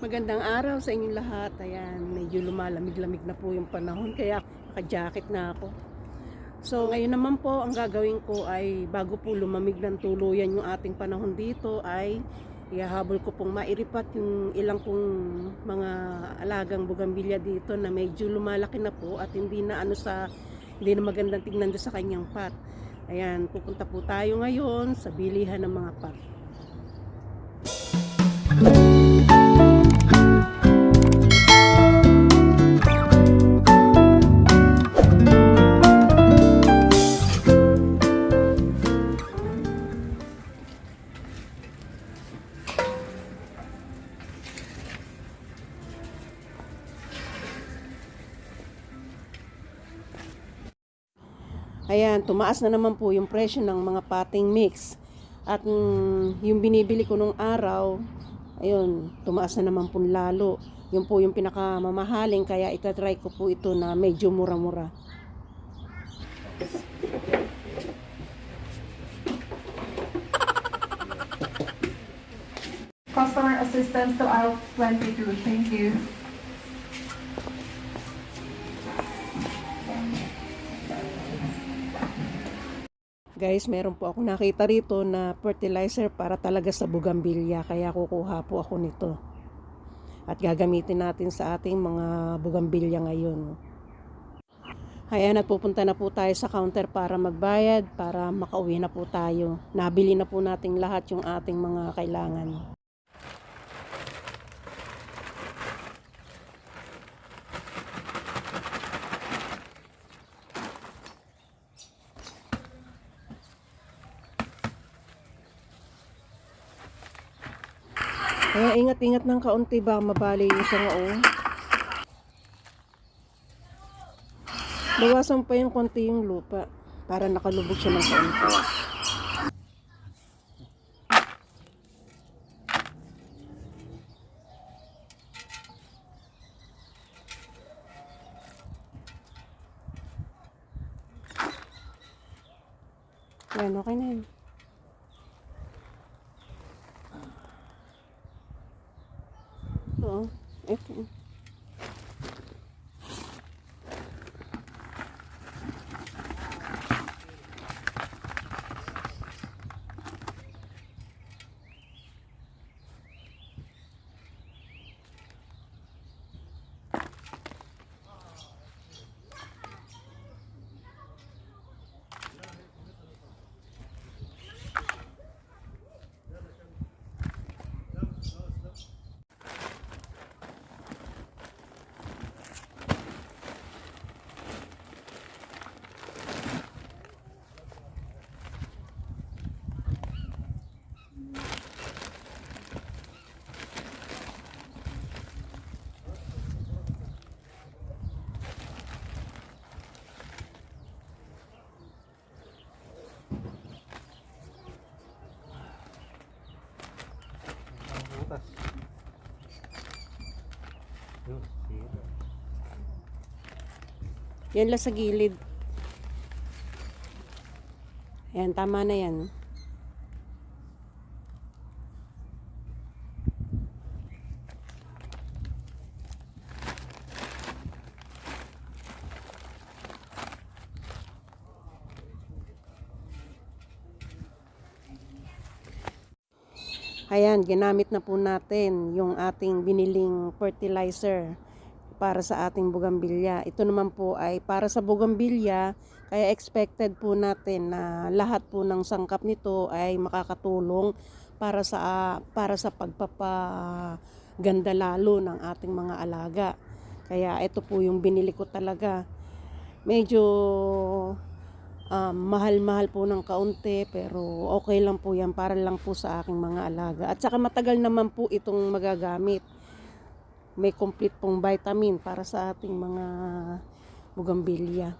Magandang araw sa inyong lahat. Ayan, medyo lumalamig-lamig na po yung panahon kaya naka-jacket na ako. So ngayon naman po ang gagawin ko ay bago po lumamig ng tuluyan yung ating panahon dito ay ihahabol ko pong mairipat yung ilang pong mga alagang bugambilya dito na medyo lumalaki na po at hindi na ano sa hindi na magandang tingnan sa kanyang pot. Ayan, pupunta po tayo ngayon sa bilihan ng mga pot. Ayan, tumaas na naman po yung presyo ng mga pating mix. At mm, yung binibili ko nung araw, ayun, tumaas na naman po lalo. Yun po yung pinakamamahaling, kaya itatry ko po ito na medyo mura-mura. Customer assistance to aisle 22. Thank you. Guys, meron po ako nakita rito na fertilizer para talaga sa bugambilya, kaya kukuha po ako nito. At gagamitin natin sa ating mga bugambilya ngayon. Ayan, at pupunta na po tayo sa counter para magbayad, para makauwi na po tayo. Nabili na po natin lahat yung ating mga kailangan. Kaya ingat-ingat ng kaunti ba mabali yung isang oh. Bawasan pa yung konti yung lupa para nakalubog siya ng kaunti. Yan, okay na yun. Oo. Ito. Ang butas. Yun, sira. Yan lang sa gilid. Ayan, tama na yan. Ayan, ginamit na po natin yung ating biniling fertilizer para sa ating bugambilya. Ito naman po ay para sa bugambilya, kaya expected po natin na lahat po ng sangkap nito ay makakatulong para sa para sa pagpapaganda lalo ng ating mga alaga. Kaya ito po yung binili ko talaga. Medyo um, mahal-mahal po ng kaunti pero okay lang po yan para lang po sa aking mga alaga. At saka matagal naman po itong magagamit. May complete pong vitamin para sa ating mga bugambilya.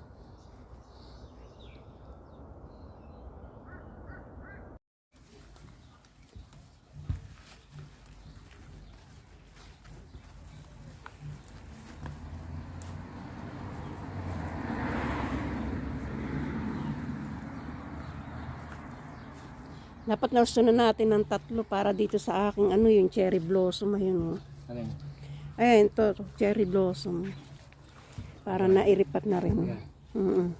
Dapat na natin ng tatlo para dito sa aking ano yung cherry blossom ayun oh. Alin? Ayan, ito, cherry blossom. Para nairipat na rin. Yan. Mm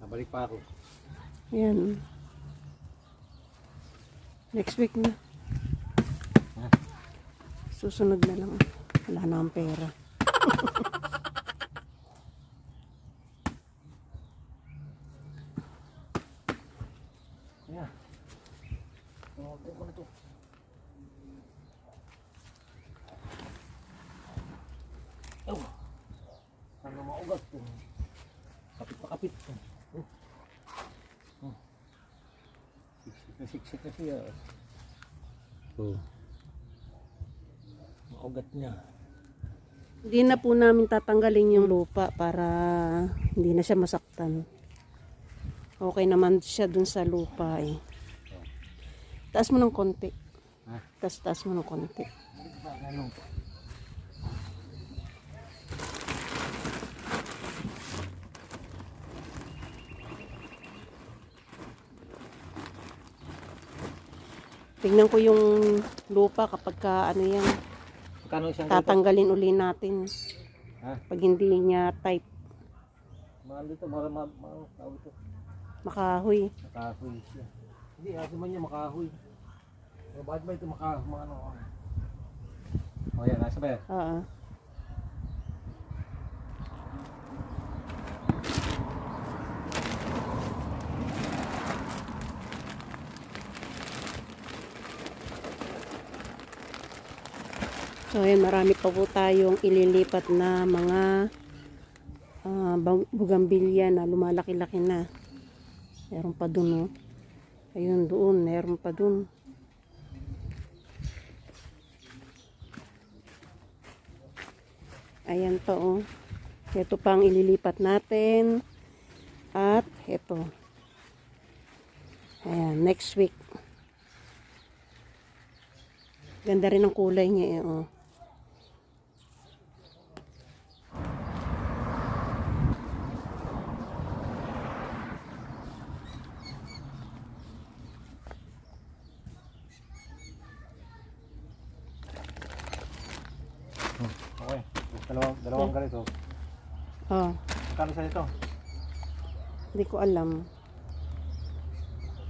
Nabalik pa ako. Yan. Next week na. Ha? Susunod na lang. Wala na akong pera. Ayan. Oh, ko na to. Oh. Maugat to? Kapit pa kapit. Oh. Oh. Siksik na siksik na siya. Oh. Maugat niya. Hindi na po namin tatanggalin yung lupa para hindi na siya masaktan. Okay naman siya dun sa lupa eh. Taas mo ng konti. Ha? Taas, taas mo ng konti. Ano? Tingnan ko yung lupa kapag ka, ano yan, Magkano isang tatanggalin uli natin. Ha? Pag hindi niya type Mahal dito, mahal, mahal, mahal, mahal ito. makahoy. Makahoy siya. Hindi, asa man niya makahoy. Eh, bakit ba ito maka, mga ano? O oh, yan, nasa ba yan? Oo. So, ayan, marami pa po tayong ililipat na mga bag- bugambilya na lumalaki-laki na. Meron pa dun, oh. Ayun, doon. Meron pa dun. Ayan pa oh. Ito pang ililipat natin. At ito. Ayan, next week. Ganda rin ang kulay niya eh, oh. Okay. Dalawang, dalawang ganito. Oh, Magkano sa ito? hindi ko alam.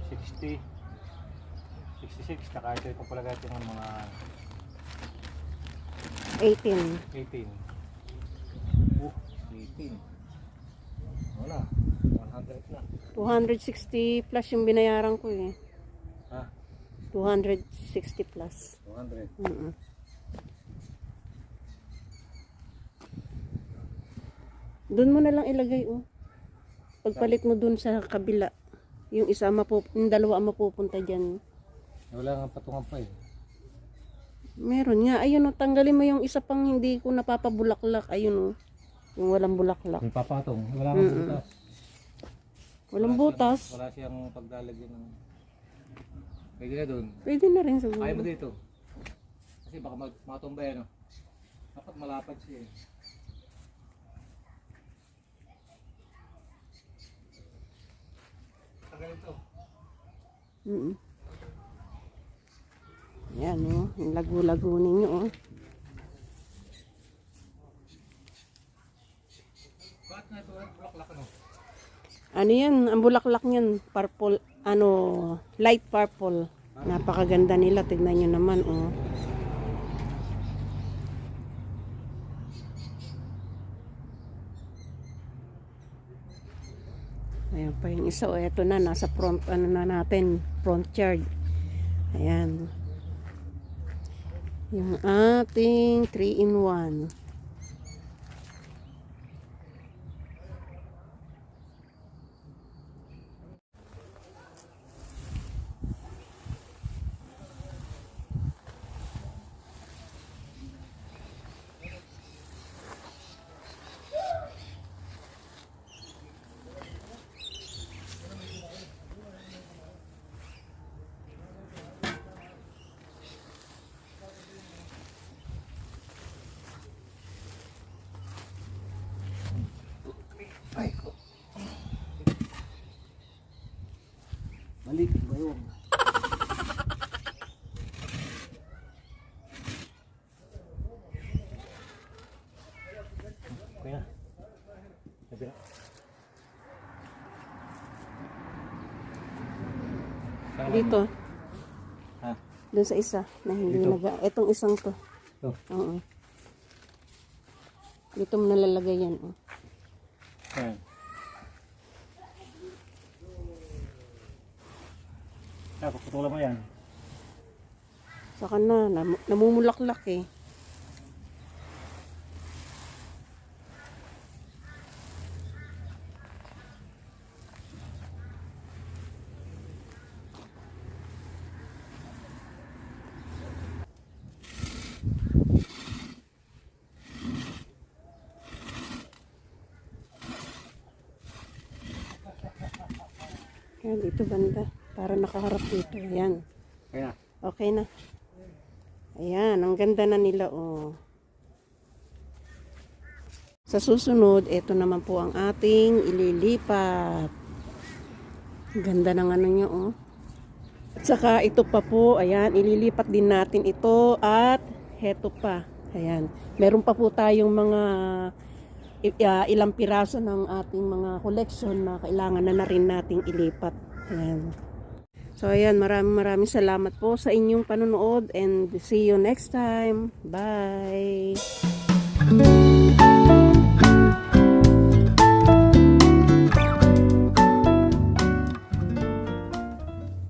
60. 66. Tsaka ito itong pala ito ng mga 18. 18. Oh, 18. Wala. 100 na. 260 plus yung binayaran ko eh. Ha? 260 plus. 200. Mm Doon mo na lang ilagay oh. Pagpalit mo dun sa kabila. Yung isa mapup yung dalawa mapupunta diyan. Wala nga patungan pa eh. Meron nga. Ayun oh, tanggalin mo yung isa pang hindi ko napapabulaklak. Ayun oh. Yung walang bulaklak. May papatong. Wala kang Mm-mm. butas. Walang Wala butas. siyang- Wala siyang paglalagyan ng... Pwede na doon. Pwede na rin siguro. Ayaw mo dito. Kasi baka mag matumba yan. Oh. Dapat malapad siya eh. Tagal ito. Mm Yan oh. Yung lagu-lagu ninyo oh. Bakit na ito? Bulaklak ano? Ano yan? Ang bulaklak niyan. Purple. Ano. Light purple. Napakaganda nila. Tignan nyo naman oh. Ayan pa yung isa. O, eto na. Nasa front, ano na natin. Front yard. Ayan. Yung ating 3 Balik, bayong. Kuya. Dito. Ha? Doon sa isa na hindi Dito. naga. Itong isang to. Ito? Oo. Dito mo nalalagay yan. Oh. Ayan. Ah, puputulan mo yan. Saka na, nam- namumulaklak eh. Yan, dito banda. Para nakaharap dito. Yan. Kaya. Okay na. Ayan, ang ganda na nila, oh. Sa susunod, ito naman po ang ating ililipat. Ganda ng ano niya, oh. At saka ito pa po, ayan, ililipat din natin ito at heto pa. Ayan, meron pa po tayong mga ah, ilang piraso ng ating mga collection na kailangan na na rin nating ilipat. Ayan. So ayan, maraming maraming salamat po sa inyong panonood and see you next time. Bye!